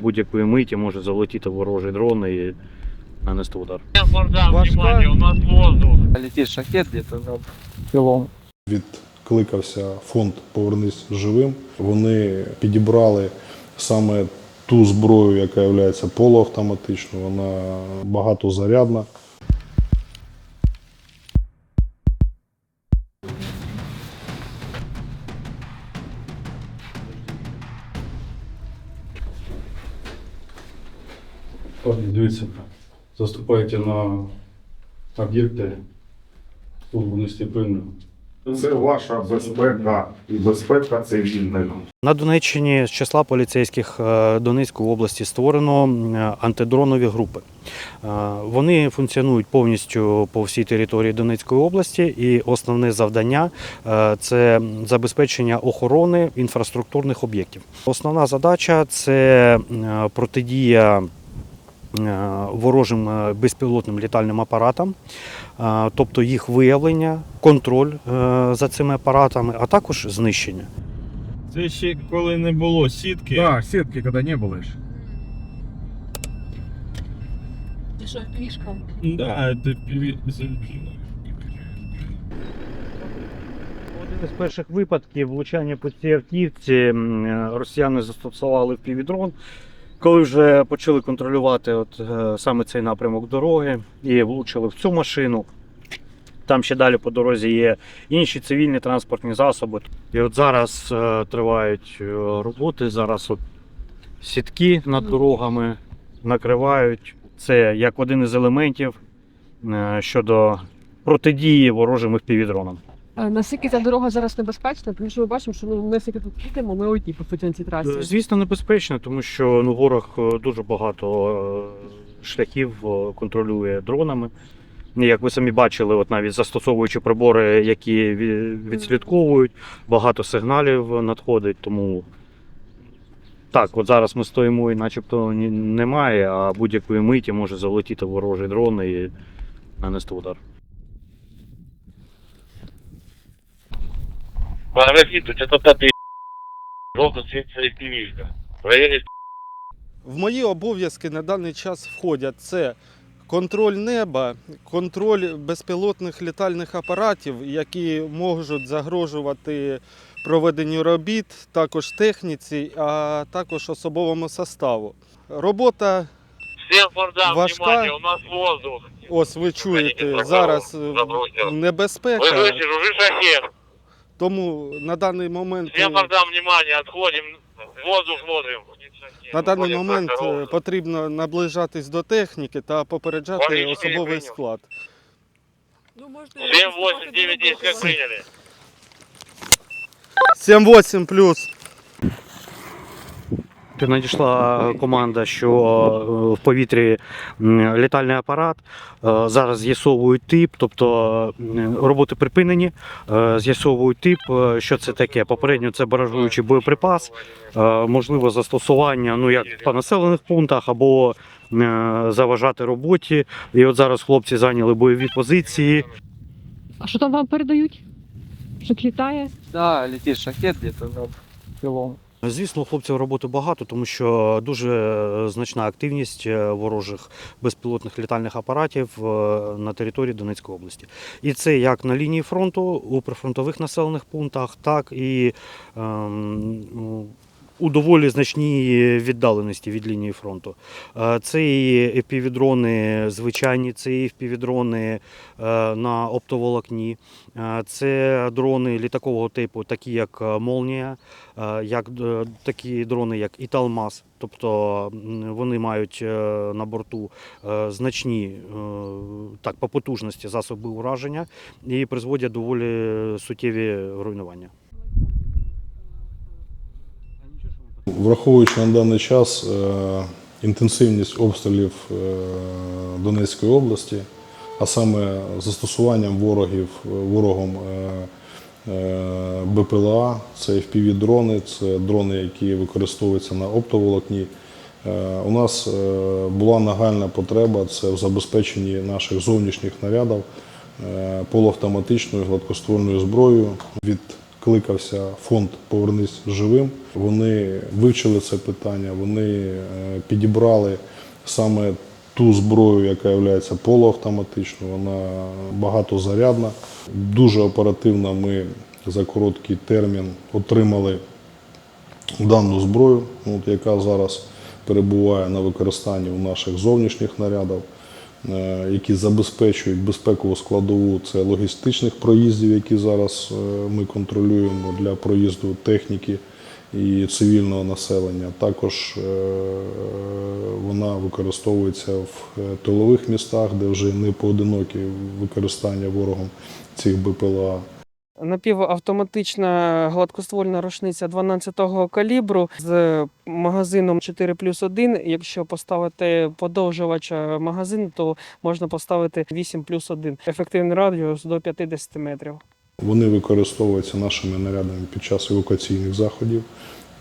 Будь-якої миті може залетіти ворожий дрон і нанести удар. Важка. У нас воздух. Летить шахет десь над пілом. Відкликався фонд Повернись живим. Вони підібрали саме ту зброю, яка є полуавтоматичною. Вона багатозарядна. Дивіться, заступаєте на об'єкти службу дисципліни. Це ваша безпека і безпека цивільних. На Донеччині з числа поліцейських е, Донецької області створено антидронові групи. Е, Вони функціонують повністю по всій території Донецької області, і основне завдання е, це забезпечення охорони інфраструктурних об'єктів. Основна задача це протидія ворожим е, безпілотним літальним апаратам, е, тобто їх виявлення, контроль е, за цими апаратами, а також знищення. Це ще коли не було сітки. Да, сетки когда не было ж. Що, пішка? Да, це Один із перших випадків влучання по цій автівці е, росіяни застосували впівдрон, коли вже почали контролювати от, е, саме цей напрямок дороги і влучили в цю машину. Там ще далі по дорозі є інші цивільні транспортні засоби. І от зараз е, тривають е, роботи. Зараз от сітки над дорогами накривають. Це як один із елементів е, щодо протидії ворожим впівдронам. А наскільки ця дорога зараз небезпечна? Тому що ми бачимо, що ну, ми скільки тут їдемо, ми одні по суті на цій трасі. Е, Звісно, небезпечно, тому що ну, ворог е, дуже багато е, шляхів е, контролює дронами. Як ви самі бачили, от навіть застосовуючи прибори, які відслідковують, багато сигналів надходить. Тому так, от зараз ми стоїмо і начебто немає, а будь-якої миті може залетіти ворожий дрон і нанести удар. Подожди, тут это ты желто світиться і півішка. Проверить. В мої обов'язки на даний час входять це контроль неба, контроль безпілотних літальних апаратів, які можуть загрожувати проведенню робіт, також техніці, а також особовому составу. Робота, Всем бардам, Важка. внимание, у нас воздух. ось ви чуєте, зараз е, небезпека, Вызывайте, уже шахет. тому на даний момент. Я е, бардам, внимание, отходим. Воздух смотрим. На даний момент по е, потрібно наближатись до техніки та попереджати Вони особовий прийняв. склад. Ну, можна... 7, 8, 9, 10, как прийняли. 7-8 плюс. Надійшла команда, що е, в повітрі літальний апарат. Е, Зараз з'ясовують тип, тобто роботи припинені, е, з'ясовують тип, що це таке. Попередньо це баражуючий боєприпас, можливо застосування ну як по населених пунктах або заважати роботі. І от зараз хлопці зайняли бойові позиції. А що там вам передають? Що літає? Да, летит шахет где-то за килом. Звісно, хлопців роботи багато, тому що дуже е, значна активність е, ворожих безпілотних літальних апаратів е, на території Донецької області. І це як на лінії фронту у прифронтових населених пунктах, так і ем, у доволі значній віддаленості від лінії фронту. Е, Це і півдрони звичайні, це і півдрони е, на оптоволокні, Е, це дрони літакового типу, такі як е, Молнія, е, як е, такі дрони, як Італмаз. Тобто вони мають е, на борту е, значні е, так, по потужності засоби ураження і призводять доволі суттєві руйнування. Враховуючи на даний час е, інтенсивність обстрілів е, Донецької області, а саме застосуванням ворогів, ворогом е, е, БПЛА, це FPV-дрони, це дрони, які використовуються на оптоволокні. У нас була нагальна потреба це в забезпеченні наших зовнішніх нарядів полуавтоматичною гладкоствольною зброєю. Від кликався фонд Повернись живим. Вони вивчили це питання, вони е, підібрали саме ту зброю, яка є полуавтоматичною, вона багатозарядна. Дуже оперативно ми за короткий термін отримали дану зброю, от, яка зараз перебуває на використанні у наших зовнішніх нарядів, е, які забезпечують безпекову складову це логістичних проїздів, які зараз е, ми контролюємо для проїзду техніки і цивільного населення. Також е, вона використовується в е, тилових містах, де вже не поодинокі використання ворогом цих БПЛА. Напівавтоматична гладкоствольна рушниця 12-го калібру з магазином 4 плюс 1. Якщо поставити подовжувач магазину, то можна поставити 8 плюс 1. Ефективний радіус до 50 метрів. Вони використовуються нашими нарядами під час евакуаційних заходів,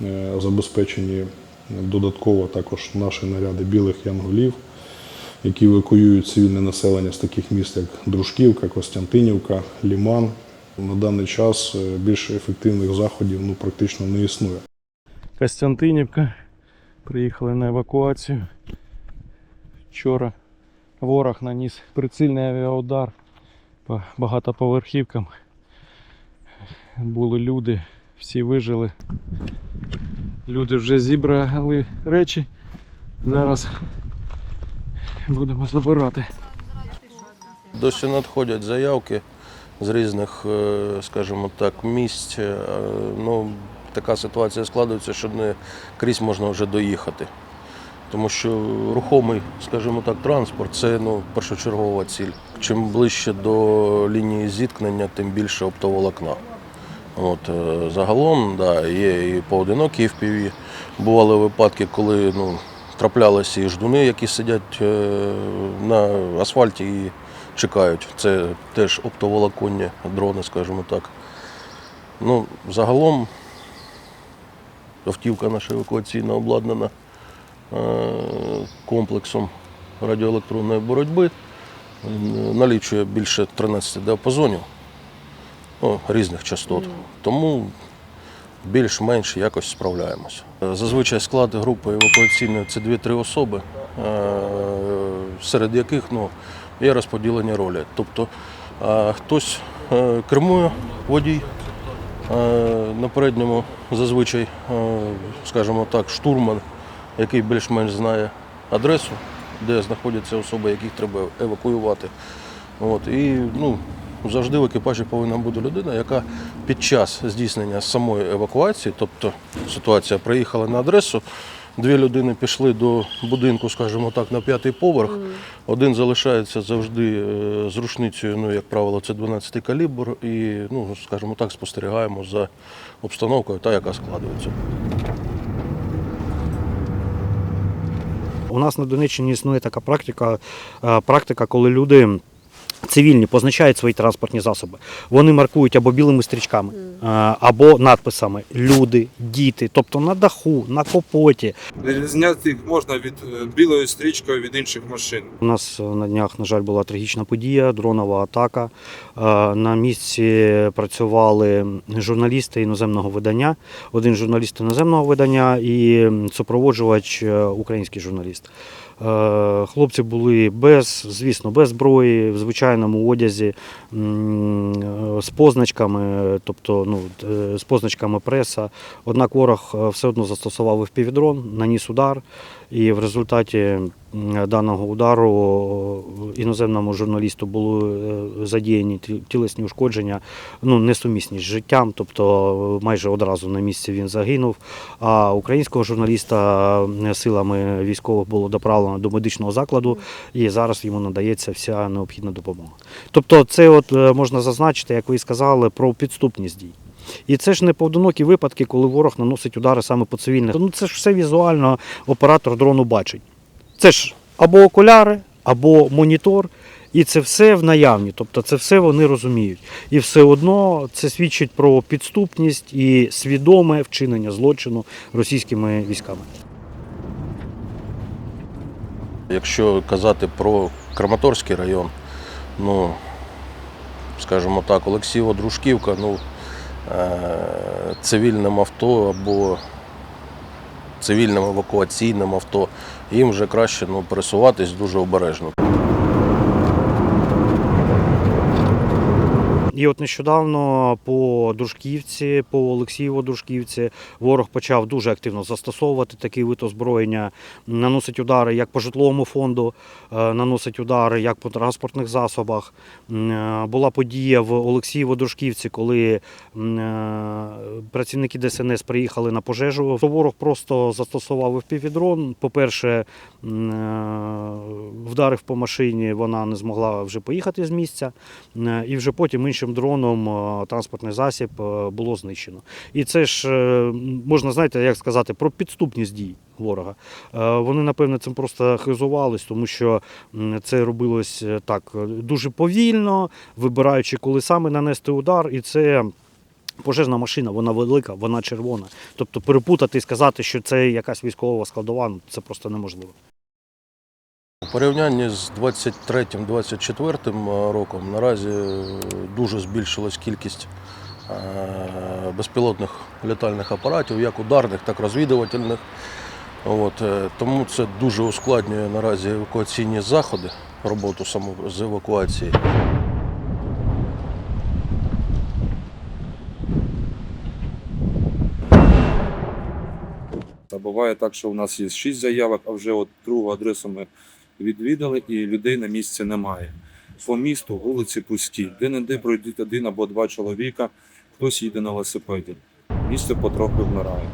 е, забезпечені додатково також наші наряди білих янголів, які евакуюють цивільне населення з таких міст, як Дружківка, Костянтинівка, Ліман. На даний час е, більш ефективних заходів ну, практично не існує. Костянтинівка. Приїхали на евакуацію. Вчора ворог наніс прицільний авіаудар по багатоповерхівкам. Були люди, всі вижили. Люди вже зібрали речі. Зараз будемо забирати. Досі надходять заявки з різних, е, скажімо так, місць. Е, Ну, така ситуація складається, що не крізь можна вже доїхати. Тому що рухомий, скажімо так, транспорт це ну, першочергова ціль. Чим ближче до лінії зіткнення, тим більше оптоволокна. От, е, загалом, да, є і поодинокі FPV. Бували випадки, коли ну, траплялися і ждуни, які сидять на асфальті і чекають. Це теж оптоволоконні дрони, скажімо так. Ну, загалом автівка наша евакуаційна обладнана е, комплексом радіоелектронної боротьби. Е, Налічує більше 13 діапазонів ну, різних частот. Тому більш-менш якось справляємося. Зазвичай склад групи евакуаційної це 2-3 особи, е, серед яких ну, є розподілені ролі. Тобто е, хтось е, кермує водій, е, на передньому зазвичай, скажімо так, штурман, який більш-менш знає адресу, де знаходяться особи, яких треба евакуювати. От, і ну, завжди в екіпажі повинна бути людина, яка під час здійснення самої евакуації, тобто ситуація приїхала на адресу, дві людини пішли до будинку, скажімо так, на п'ятий поверх. Один залишається завжди е, з рушницею, ну, як правило, це 12-й калібр, і, ну, скажімо так, спостерігаємо за обстановкою, та яка складується. У нас на Донеччині існує така практика, е, практика, коли люди. Цивільні позначають свої транспортні засоби. Вони маркують або білими стрічками, або надписами люди, діти, тобто на даху, на капоті. Відрізняти їх можна від е, білою стрічкою від інших машин. У нас е, на днях, на жаль, була трагічна подія, дронова атака. Е, На місці працювали журналісти іноземного видання, один журналіст іноземного видання і супроводжувач український журналіст. Е, Хлопці були без, звісно, без зброї, в звичайному одязі, е, з позначками, тобто ну, е, з позначками преса. Однак ворог все одно застосував впівдрон, наніс удар, і в результаті даного удару іноземному журналісту були е, задіяні тілесні ушкодження, ну, несумісні з життям, тобто е, майже одразу на місці він загинув. А українського журналіста силами військових було доправлено до медичного закладу, і зараз йому надається вся необхідна допомога. Тобто, це от е, можна зазначити, як ви і сказали, про підступність дій. І це ж не поодинокі випадки, коли ворог наносить удари саме по цивільних. Ну це ж все візуально оператор дрону бачить. Це ж або окуляри, або монітор, і це все в наявні. Тобто це все вони розуміють. І все одно це свідчить про підступність і свідоме вчинення злочину російськими військами. Якщо казати про Краматорський район, ну, скажімо так, Олексієво, Дружківка, ну, е, цивільним авто або цивільним евакуаційним авто, їм вже краще ну, пересуватись дуже обережно. І от нещодавно по Дружківці, по Олексієво Дружківці, ворог почав дуже активно застосовувати такий вид озброєння, наносить удари як по житловому фонду, е, наносить удари як по транспортних засобах. Е, Була подія в Олексієво Дружківці, коли е, працівники ДСНС приїхали на пожежу. Ворог просто застосував впівдрон. По-перше, вдарив по машині, вона не змогла вже поїхати з місця. І вже потім іншим дроном е, транспортний засіб е, було знищено. І це ж е, можна знаєте, як сказати, про підступність дій ворога. Вони, напевно, цим просто хизувались, тому що це робилось так дуже повільно, вибираючи, коли саме нанести удар, і це. Пожежна машина, вона велика, вона червона. Тобто перепутати і сказати, що це якась військова складова, ну, це просто неможливо. У порівнянні з 23-24 роком наразі е, дуже збільшилась кількість е, безпілотних літальних апаратів, як ударних, так і розвідувальних. От, е, тому це дуже ускладнює наразі евакуаційні заходи, роботу саму з евакуації. Буває так, що у нас є шість заявок, а вже от другу адресу ми відвідали і людей на місці немає. По місту вулиці пусті, де-не-де пройдуть один або два чоловіка, хтось їде на велосипеді. Місце потроху вмирає.